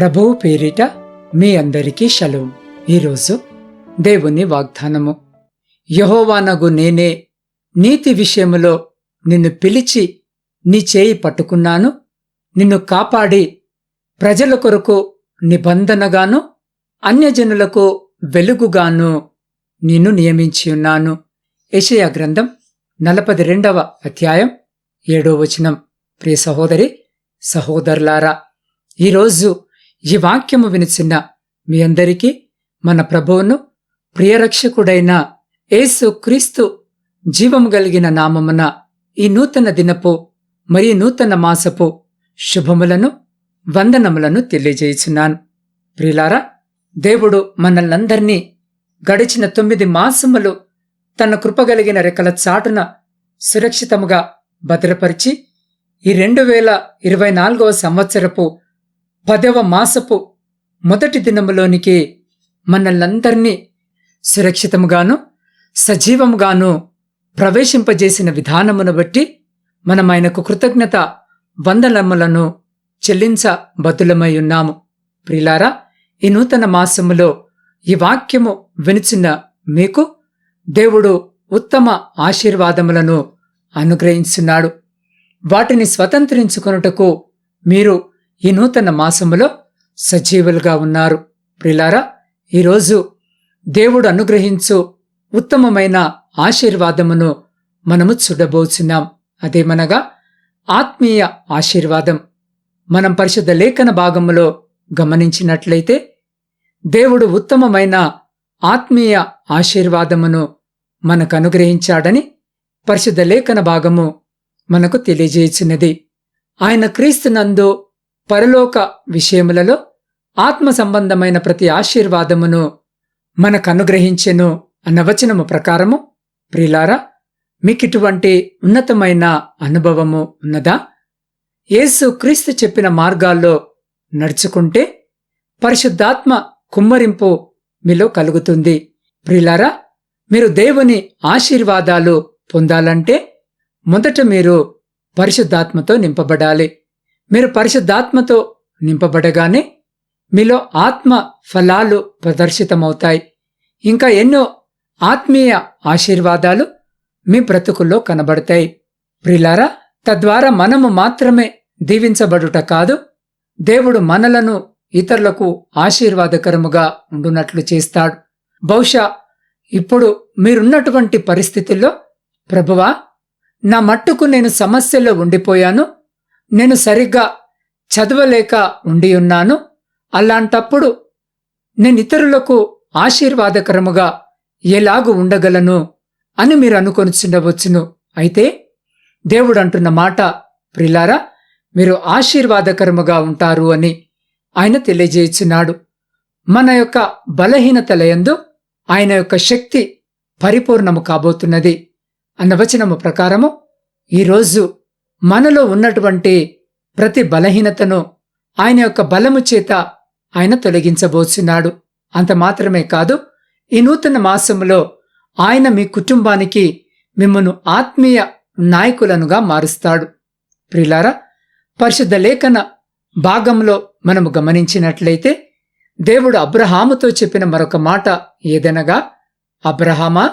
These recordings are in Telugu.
ప్రభువు పేరిట మీ అందరికీ షలో. ఈరోజు దేవుని వాగ్దానము. యహోవానగు నేనే నీతి విషయములో నిన్ను పిలిచి నీ చేయి పట్టుకున్నాను. నిన్ను కాపాడి ప్రజల కొరకు నిబంధనగాను అన్యజనులకు వెలుగుగాను నిన్ను నియమించి ఉన్నాను. గ్రంథం నలపది రెండవ అధ్యాయం ఏడో వచనం. ప్రియ సహోదరి సహోదరులారా ఈరోజు ఈ వాక్యము వినిచిన మీ అందరికీ మన ప్రభువును ప్రియరక్షకుడైన యేసు క్రీస్తు జీవము కలిగిన నామమున ఈ నూతన దినపు మరియు నూతన మాసపు శుభములను వందనములను తెలియజేయుచున్నాను. ప్రియులారా దేవుడు మనల్నందరినీ గడిచిన తొమ్మిది మాసములు తన కృపగలిగిన రెక్కల చాటున సురక్షితముగా భద్రపరిచి ఈ రెండు వేల ఇరవై నాలుగవ సంవత్సరపు పదవ మాసపు మొదటి దినములోనికి మనల్నందరినీ సురక్షితముగాను సజీవముగాను ప్రవేశింపజేసిన విధానమును బట్టి మనం ఆయనకు కృతజ్ఞత వందలములను చెల్లించ బదులమై ఉన్నాము. ప్రిలారా ఈ నూతన మాసములో ఈ వాక్యము వినిచిన మీకు దేవుడు ఉత్తమ ఆశీర్వాదములను అనుగ్రహించున్నాడు. వాటిని స్వతంత్రించుకొనుటకు మీరు ఈ నూతన మాసములో సజీవులుగా ఉన్నారు. ప్రిలారా ఈరోజు దేవుడు అనుగ్రహించు ఉత్తమమైన ఆశీర్వాదమును మనము చూడబోచున్నాం. అదేమనగా ఆత్మీయ ఆశీర్వాదం. మనం పరిశుద్ధ లేఖన భాగములో గమనించినట్లయితే దేవుడు ఉత్తమమైన ఆత్మీయ ఆశీర్వాదమును మనకు అనుగ్రహించాడని పరిశుద్ధ లేఖన భాగము మనకు తెలియజేయుచున్నది ఆయన క్రీస్తునందు పరలోక విషయములలో ఆత్మ సంబంధమైన ప్రతి ఆశీర్వాదమును మనకు అనుగ్రహించెను అన్న వచనము ప్రకారము ప్రిలారా మీకిటువంటి ఉన్నతమైన అనుభవము ఉన్నదా? యేసు క్రీస్తు చెప్పిన మార్గాల్లో నడుచుకుంటే పరిశుద్ధాత్మ కుమ్మరింపు మీలో కలుగుతుంది. ప్రిలారా మీరు దేవుని ఆశీర్వాదాలు పొందాలంటే మొదట మీరు పరిశుద్ధాత్మతో నింపబడాలి. మీరు పరిశుద్ధాత్మతో నింపబడగానే మీలో ఆత్మ ఫలాలు ప్రదర్శితమవుతాయి. ఇంకా ఎన్నో ఆత్మీయ ఆశీర్వాదాలు మీ బ్రతుకుల్లో కనబడతాయి. ప్రిలారా తద్వారా మనము మాత్రమే దీవించబడుట కాదు దేవుడు మనలను ఇతరులకు ఆశీర్వాదకరముగా ఉండునట్లు చేస్తాడు. బహుశా ఇప్పుడు మీరున్నటువంటి పరిస్థితుల్లో ప్రభువా నా మట్టుకు నేను సమస్యలో ఉండిపోయాను నేను సరిగ్గా చదవలేక ఉండి ఉన్నాను. అలాంటప్పుడు నేను ఇతరులకు ఆశీర్వాదకరముగా ఎలాగు ఉండగలను అని మీరు అనుకొనిచుండవచ్చును. అయితే దేవుడు అంటున్న మాట ప్రిలారా మీరు ఆశీర్వాదకరముగా ఉంటారు అని ఆయన తెలియజేయుచున్నాడు. మన యొక్క బలహీనతలయందు ఆయన యొక్క శక్తి పరిపూర్ణము కాబోతున్నది. అన్న వచనము ప్రకారము ఈరోజు మనలో ఉన్నటువంటి ప్రతి బలహీనతను ఆయన యొక్క బలము చేత ఆయన తొలగించబోచున్నాడు. అంత మాత్రమే కాదు ఈ నూతన మాసములో ఆయన మీ కుటుంబానికి మిమ్మను ఆత్మీయ నాయకులనుగా మారుస్తాడు. ప్రిలారా పరిశుద్ధ లేఖన భాగంలో మనము గమనించినట్లయితే దేవుడు అబ్రహాముతో చెప్పిన మరొక మాట ఏదనగా అబ్రహామా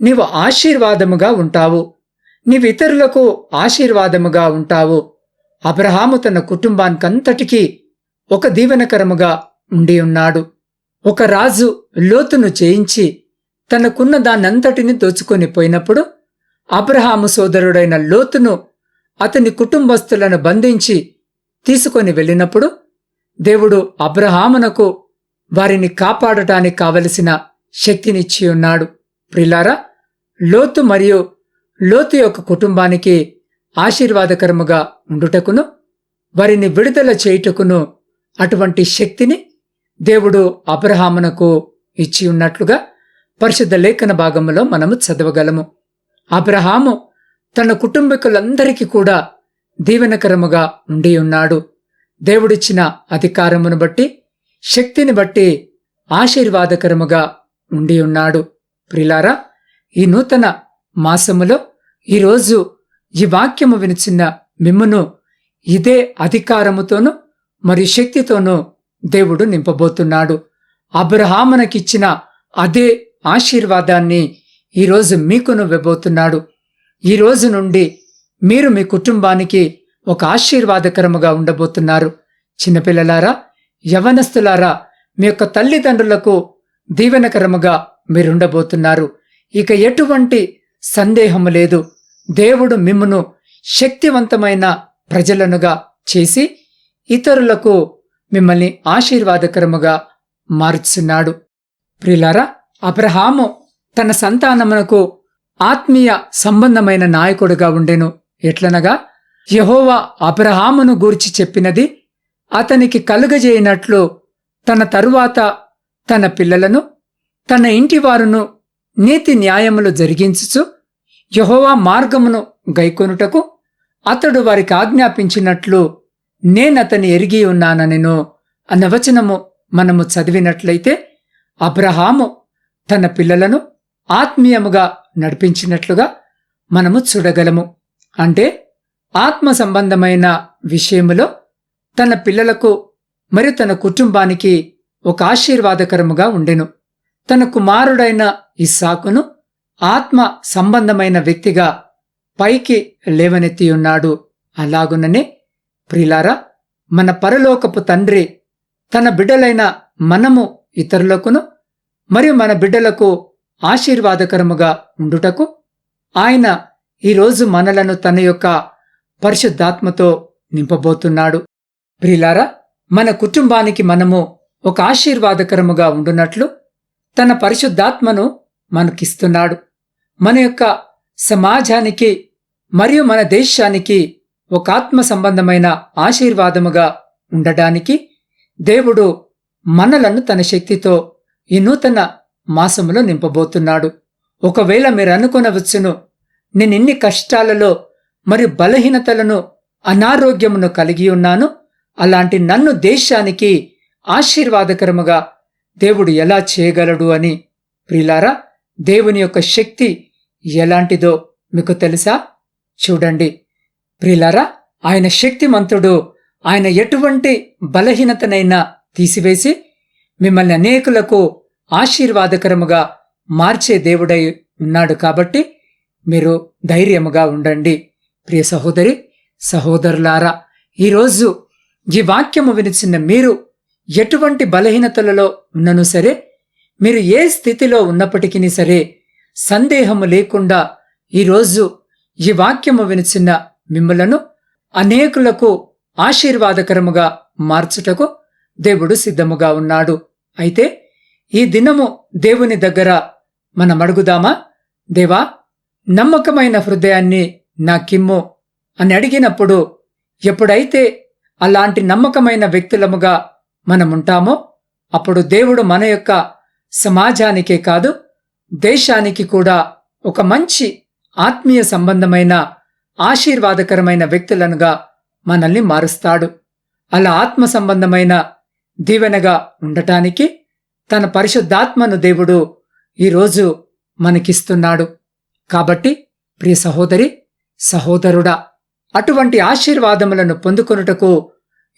నీవు ఆశీర్వాదముగా ఉంటావు. నీవితరులకు ఆశీర్వాదముగా ఉంటావు. అబ్రహాము తన కుటుంబానికంతటికీ ఒక దీవెనకరముగా ఉండి ఉన్నాడు. ఒక రాజు లోతును చేయించి తనకున్న దానంతటిని దోచుకొని పోయినప్పుడు అబ్రహాము సోదరుడైన లోతును అతని కుటుంబస్తులను బంధించి తీసుకొని వెళ్ళినప్పుడు దేవుడు అబ్రహామునకు వారిని కాపాడటానికి కావలసిన శక్తినిచ్చి ఉన్నాడు. ప్రిలారా లోతు మరియు లోతు యొక్క కుటుంబానికి ఆశీర్వాదకరముగా ఉండుటకును వారిని విడుదల చేయుటకును అటువంటి శక్తిని దేవుడు అబ్రహామునకు ఇచ్చి ఉన్నట్లుగా పరిశుద్ధ లేఖన భాగములో మనము చదవగలము. అబ్రహాము తన కుటుంబీకులందరికీ కూడా దీవెనకరముగా ఉండి ఉన్నాడు. దేవుడిచ్చిన అధికారమును బట్టి శక్తిని బట్టి ఆశీర్వాదకరముగా ఉండి ఉన్నాడు. ప్రిలారా ఈ నూతన మాసములో ఈరోజు ఈ వాక్యము వినిచిన మిమ్మను ఇదే అధికారముతోనూ మరియు శక్తితోనూ దేవుడు నింపబోతున్నాడు. అబ్రహామునకిచ్చిన అదే ఆశీర్వాదాన్ని ఈరోజు మీకును ఇవ్వబోతున్నాడు ఈ రోజు నుండి మీరు మీ కుటుంబానికి ఒక ఆశీర్వాదకరముగా ఉండబోతున్నారు. చిన్నపిల్లలారా యవనస్తులారా మీ యొక్క తల్లిదండ్రులకు దీవెనకరముగా మీరుండబోతున్నారు. ఇక ఎటువంటి సందేహము లేదు. దేవుడు మిమ్మును శక్తివంతమైన ప్రజలనుగా చేసి ఇతరులకు మిమ్మల్ని ఆశీర్వాదకరముగా మార్చున్నాడు. ప్రిలారా అబ్రహాము తన సంతానమునకు ఆత్మీయ సంబంధమైన నాయకుడుగా ఉండెను. ఎట్లనగా యహోవా అబ్రహామును గూర్చి చెప్పినది అతనికి కలుగజేయనట్లు తన తరువాత తన పిల్లలను తన ఇంటివారును నీతి న్యాయములు జరిగించుచు యహోవా మార్గమును గైకొనుటకు అతడు వారికి ఆజ్ఞాపించినట్లు నేనతని ఎరిగి ఉన్నాననెను అన్న వచనము మనము చదివినట్లయితే అబ్రహాము తన పిల్లలను ఆత్మీయముగా నడిపించినట్లుగా మనము చూడగలము. అంటే ఆత్మ సంబంధమైన విషయములో తన పిల్లలకు మరియు తన కుటుంబానికి ఒక ఆశీర్వాదకరముగా ఉండెను. తన కుమారుడైన ఇస్సాకును ఆత్మ సంబంధమైన వ్యక్తిగా పైకి లేవనెత్తి ఉన్నాడు. అలాగుననే ప్రిలారా మన పరలోకపు తండ్రి తన బిడ్డలైన మనము ఇతరులకును మరియు మన బిడ్డలకు ఆశీర్వాదకరముగా ఉండుటకు ఆయన ఈరోజు మనలను తన యొక్క పరిశుద్ధాత్మతో నింపబోతున్నాడు. ప్రిలారా మన కుటుంబానికి మనము ఒక ఆశీర్వాదకరముగా ఉండునట్లు తన పరిశుద్ధాత్మను మనకిస్తున్నాడు. మన యొక్క సమాజానికి మరియు మన దేశానికి ఒక ఆత్మ సంబంధమైన ఆశీర్వాదముగా ఉండడానికి దేవుడు మనలను తన శక్తితో ఈ నూతన మాసములో నింపబోతున్నాడు. ఒకవేళ మీరు అనుకొనవచ్చును నేనిన్ని కష్టాలలో మరియు బలహీనతలను అనారోగ్యమును కలిగి ఉన్నాను. అలాంటి నన్ను దేశానికి ఆశీర్వాదకరముగా దేవుడు ఎలా చేయగలడు అని ప్రిలారా దేవుని యొక్క శక్తి ఎలాంటిదో మీకు తెలుసా? చూడండి. ప్రిలారా ఆయన శక్తిమంతుడు ఆయన ఎటువంటి బలహీనతనైనా తీసివేసి మిమ్మల్ని అనేకులకు ఆశీర్వాదకరముగా మార్చే దేవుడై ఉన్నాడు కాబట్టి మీరు ధైర్యముగా ఉండండి. ప్రియ సహోదరి సహోదరులారా ఈరోజు ఈ వాక్యము వినిచిన మీరు ఎటువంటి బలహీనతలలో ఉన్నను సరే మీరు ఏ స్థితిలో ఉన్నప్పటికీ సరే సందేహము లేకుండా ఈరోజు ఈ వాక్యము వినిచిన మిమ్మలను అనేకులకు ఆశీర్వాదకరముగా మార్చుటకు దేవుడు సిద్ధముగా ఉన్నాడు. అయితే ఈ దినము దేవుని దగ్గర మనం అడుగుదామా దేవా నమ్మకమైన హృదయాన్ని నాకిమ్ము అని అడిగినప్పుడు ఎప్పుడైతే అలాంటి నమ్మకమైన వ్యక్తులముగా మనముంటామో? అప్పుడు దేవుడు మన యొక్క సమాజానికే కాదు దేశానికి కూడా ఒక మంచి ఆత్మీయ సంబంధమైన ఆశీర్వాదకరమైన వ్యక్తులనుగా మనల్ని మారుస్తాడు. అలా ఆత్మ సంబంధమైన దీవెనగా ఉండటానికి తన పరిశుద్ధాత్మను దేవుడు ఈరోజు మనకిస్తున్నాడు. కాబట్టి ప్రియ సహోదరి సహోదరుడా అటువంటి ఆశీర్వాదములను పొందుకొనుటకు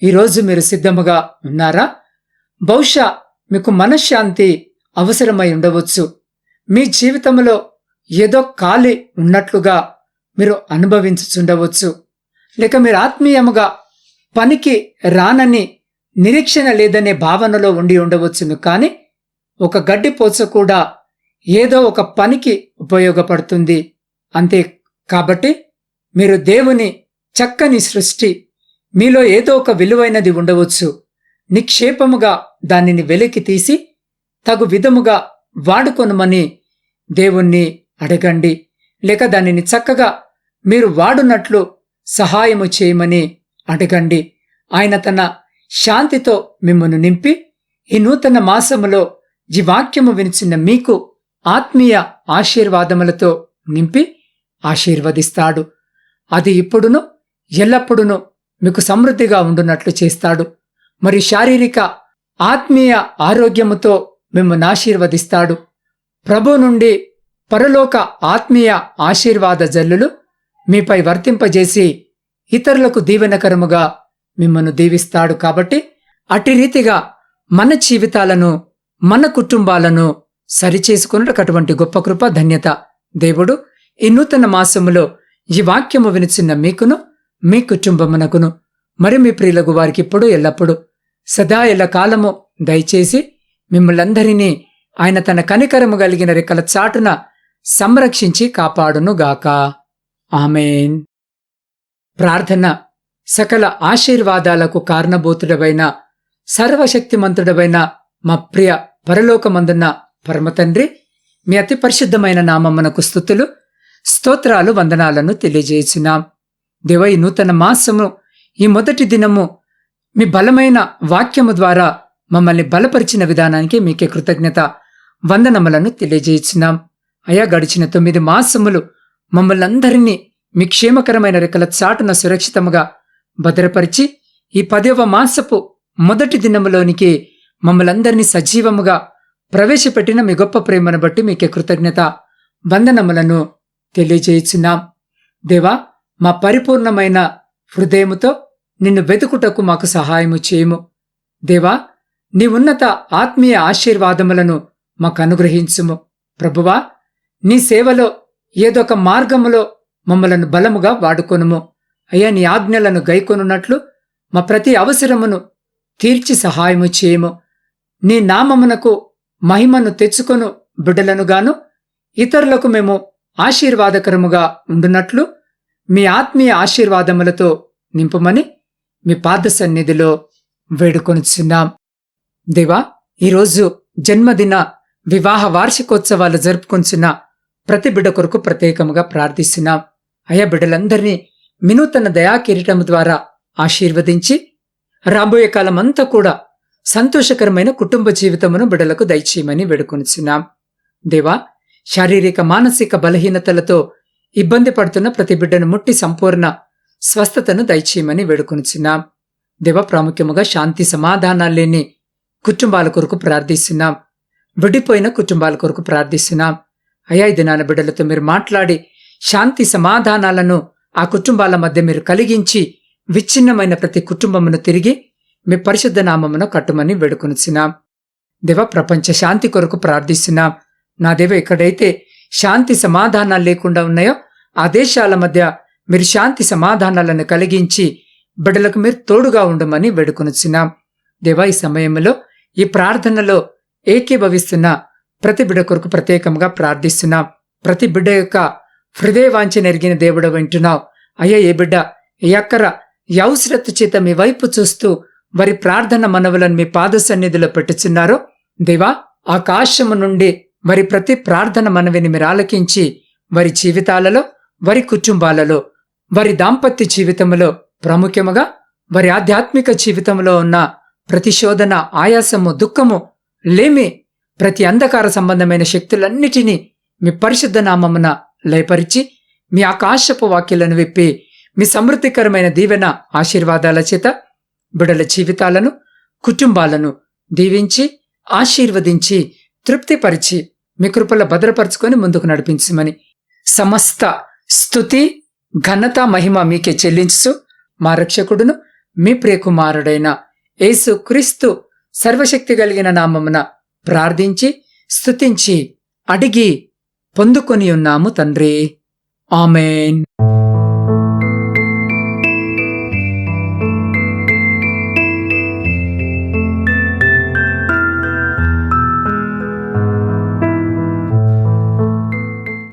ఈరోజు మీరు సిద్ధముగా ఉన్నారా? బహుశా మీకు మనశ్శాంతి అవసరమై ఉండవచ్చు. మీ జీవితంలో ఏదో ఖాళీ ఉన్నట్లుగా మీరు అనుభవించుచుండవచ్చు. లేక మీరు ఆత్మీయముగా పనికి రానని నిరీక్షణ లేదనే భావనలో ఉండి ఉండవచ్చును కానీ ఒక గడ్డి పోచ కూడా ఏదో ఒక పనికి ఉపయోగపడుతుంది. అంతే కాబట్టి మీరు దేవుని చక్కని సృష్టి మీలో ఏదో ఒక విలువైనది ఉండవచ్చు. నిక్షేపముగా దానిని వెలికి తీసి తగు విధముగా వాడుకొనుమని దేవుణ్ణి అడగండి. లేక దానిని చక్కగా మీరు వాడునట్లు సహాయము చేయమని అడగండి. ఆయన తన శాంతితో మిమ్మను నింపి ఈ నూతన మాసములో ఈ వాక్యము వినిచిన మీకు ఆత్మీయ ఆశీర్వాదములతో నింపి ఆశీర్వదిస్తాడు. అది ఇప్పుడును ఎల్లప్పుడును మీకు సమృద్ధిగా ఉండునట్లు చేస్తాడు. మరి శారీరక ఆత్మీయ ఆరోగ్యముతో మిమ్మల్ని ఆశీర్వదిస్తాడు. ప్రభు నుండి పరలోక ఆత్మీయ ఆశీర్వాద జల్లులు మీపై వర్తింపజేసి ఇతరులకు దీవెనకరముగా మిమ్మను దీవిస్తాడు కాబట్టి అట్టి రీతిగా మన జీవితాలను మన కుటుంబాలను సరిచేసుకున్నట్టు అటువంటి గొప్ప కృప ధన్యత దేవుడు ఈ నూతన మాసములో ఈ వాక్యము వినిచిన్న మీకును మీ కుటుంబమునకును మరి మీ ప్రియులకు వారికిప్పుడు ఎల్లప్పుడు ఎల్లప్పుడూ సదా ఎల్ల కాలము దయచేసి మిమ్మలందరినీ ఆయన తన కనికరము కలిగిన రెక్కల చాటున సంరక్షించి కాపాడునుగాక. ఆమెన్. ప్రార్థన సకల ఆశీర్వాదాలకు కారణభూతుడవైన సర్వశక్తిమంతుడవైన మా ప్రియ పరలోకమందున్న పరమతండ్రి మీ అతి పరిశుద్ధమైన నామమ్మనకు స్థుతులు స్తోత్రాలు వందనాలను తెలియజేసినాం. దేవ ఈ నూతన మాసము ఈ మొదటి దినము మీ బలమైన వాక్యము ద్వారా మమ్మల్ని బలపరిచిన విధానానికి మీకే కృతజ్ఞత వందనములను తెలియజేయించినాం అయా గడిచిన తొమ్మిది మాసములు మమ్మల్ని అందరినీ మీ క్షేమకరమైన రెక్కల చాటున సురక్షితముగా భద్రపరిచి ఈ పదవ మాసపు మొదటి దినములోనికి మమ్మలందరినీ సజీవముగా ప్రవేశపెట్టిన మీ గొప్ప ప్రేమను బట్టి మీకే కృతజ్ఞత వందనములను తెలియజేయుచున్నాం దేవా మా పరిపూర్ణమైన హృదయముతో నిన్ను వెతుకుటకు మాకు సహాయము చేయము. దేవా నీ ఉన్నత ఆత్మీయ ఆశీర్వాదములను మాకు అనుగ్రహించుము. ప్రభువా నీ సేవలో ఏదొక మార్గములో మమ్మలను బలముగా వాడుకొనుము. అయ్యా నీ ఆజ్ఞలను గైకొనున్నట్లు మా ప్రతి అవసరమును తీర్చి సహాయము చేయము. నీ నామమునకు మహిమను తెచ్చుకొను బిడ్డలనుగాను ఇతరులకు మేము ఆశీర్వాదకరముగా ఉండునట్లు మీ ఆత్మీయ ఆశీర్వాదములతో నింపుమని మీ పాద సన్నిధిలో వేడుకొనిచున్నాం. దేవా ఈరోజు జన్మదిన వివాహ వార్షికోత్సవాలు జరుపుకొంచున్న ప్రతి బిడ్డ కొరకు ప్రత్యేకముగా ప్రార్థిస్తున్నాం. అయా బిడ్డలందరినీ వినూతన దయాకిరీటం ద్వారా ఆశీర్వదించి రాబోయే కాలమంతా కూడా సంతోషకరమైన కుటుంబ జీవితమును బిడలకు దయచేయమని వేడుకొనిచున్నాం. దేవా శారీరక మానసిక బలహీనతలతో ఇబ్బంది పడుతున్న ప్రతి బిడ్డను ముట్టి సంపూర్ణ స్వస్థతను దయచేయమని వేడుకొనిచున్నాం. దేవ ప్రాముఖ్యముగా శాంతి సమాధానాలు లేని కుటుంబాల కొరకు ప్రార్థిస్తున్నాం. విడిపోయిన కుటుంబాల కొరకు ప్రార్థిస్తున్నాం. అయా దినాల బిడ్డలతో మీరు మాట్లాడి శాంతి సమాధానాలను ఆ కుటుంబాల మధ్య మీరు కలిగించి విచ్ఛిన్నమైన ప్రతి కుటుంబమును తిరిగి మీ పరిశుద్ధ నామమును కట్టుమని వేడుకొనిచున్నాం. దేవ ప్రపంచ శాంతి కొరకు ప్రార్థిస్తున్నాం. నా దేవ ఎక్కడైతే శాంతి సమాధానాలు లేకుండా ఉన్నాయో ఆ దేశాల మధ్య మీరు శాంతి సమాధానాలను కలిగించి బిడ్డలకు మీరు తోడుగా ఉండమని వేడుకొనిచున్నాం. దేవా ఈ సమయంలో ఈ ప్రార్థనలో ఏకీభవిస్తున్న ప్రతి బిడ్డ కొరకు ప్రత్యేకంగా ప్రార్థిస్తున్నాం. ప్రతి బిడ్డ యొక్క హృదయవాంఛ నెరిగిన దేవుడు వింటున్నావు అయ్యా ఏ బిడ్డ ఏ అక్కర చేత మీ వైపు చూస్తూ వారి ప్రార్థన మనవులను మీ పాద సన్నిధిలో పెట్టుచున్నారో దేవా ఆకాశము నుండి వారి ప్రతి ప్రార్థన మనవిని మీరు ఆలకించి వారి జీవితాలలో వారి కుటుంబాలలో వారి దాంపత్య జీవితంలో ప్రాముఖ్యముగా వారి ఆధ్యాత్మిక జీవితంలో ఉన్న ప్రతిశోధన ఆయాసము దుఃఖము లేమి ప్రతి అంధకార సంబంధమైన శక్తులన్నిటినీ మీ పరిశుద్ధ నామమున లయపరిచి మీ ఆకాశపు వాక్యలను విప్పి మీ సమృద్ధికరమైన దీవెన ఆశీర్వాదాల చేత బిడల జీవితాలను కుటుంబాలను దీవించి ఆశీర్వదించి తృప్తిపరిచి మీ కృపల్లో భద్రపరచుకొని ముందుకు నడిపించమని. సమస్త స్థుతి ఘనత మహిమ మీకే చెల్లించు మా రక్షకుడును మీ ప్రియకుమారుడైన యేసు క్రీస్తు సర్వశక్తి కలిగిన నామమున ప్రార్థించి స్థుతించి అడిగి పొందుకొని ఉన్నాము తండ్రి. ఆమెన్.